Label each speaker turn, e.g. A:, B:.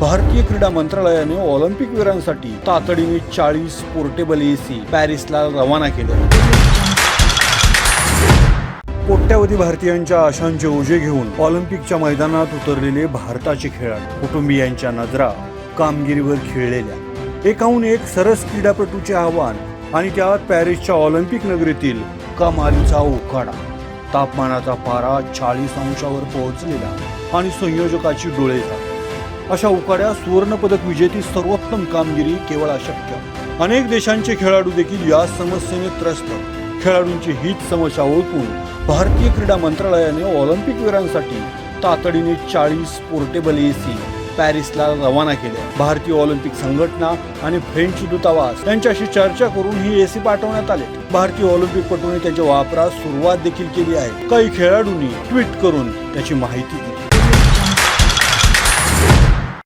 A: भारतीय क्रीडा मंत्रालयाने ऑलिम्पिक वीरांसाठी तातडीने चाळीस पोर्टेबल एसी पॅरिसला रवाना केलं. कोट्यावधी भारतीयांच्या आशांचे ओझे घेऊन ऑलिम्पिकच्या मैदानात उतरलेले भारताचे खेळाडू कुटुंबियांच्या नजरा कामगिरीवर खेळलेल्या. एकाहून एक सरस क्रीडापटूचे आव्हान आणि त्यात पॅरिसच्या ऑलिम्पिक नगरीतील कमालीचा उकाडा तापमानाचा पारा चाळीस अंशावर पोहोचलेला आणि संयोजकाची डोळे झाक अशा उकाड्या सुवर्णपदक विजेती सर्वोत्तम कामगिरी केवळ अशक्य. अनेक देशांचे खेळाडू देखील या समस्येने त्रस्त. खेळाडूंची हीच समस्या ओळखून भारतीय क्रीडा मंत्रालयाने ऑलिम्पिक वीरांसाठी तातडीने चाळीस पोर्टेबल एसी पॅरिसला रवाना केल्या भारतीय ऑलिम्पिक संघटना आणि फ्रेंच दूतावास यांच्याशी चर्चा करून ही एसी पाठवण्यात आले. भारतीय ऑलिम्पिक पटूने त्याच्या वापरास सुरुवात देखील केली आहे. काही खेळाडूंनी ट्विट करून त्याची माहिती दिली.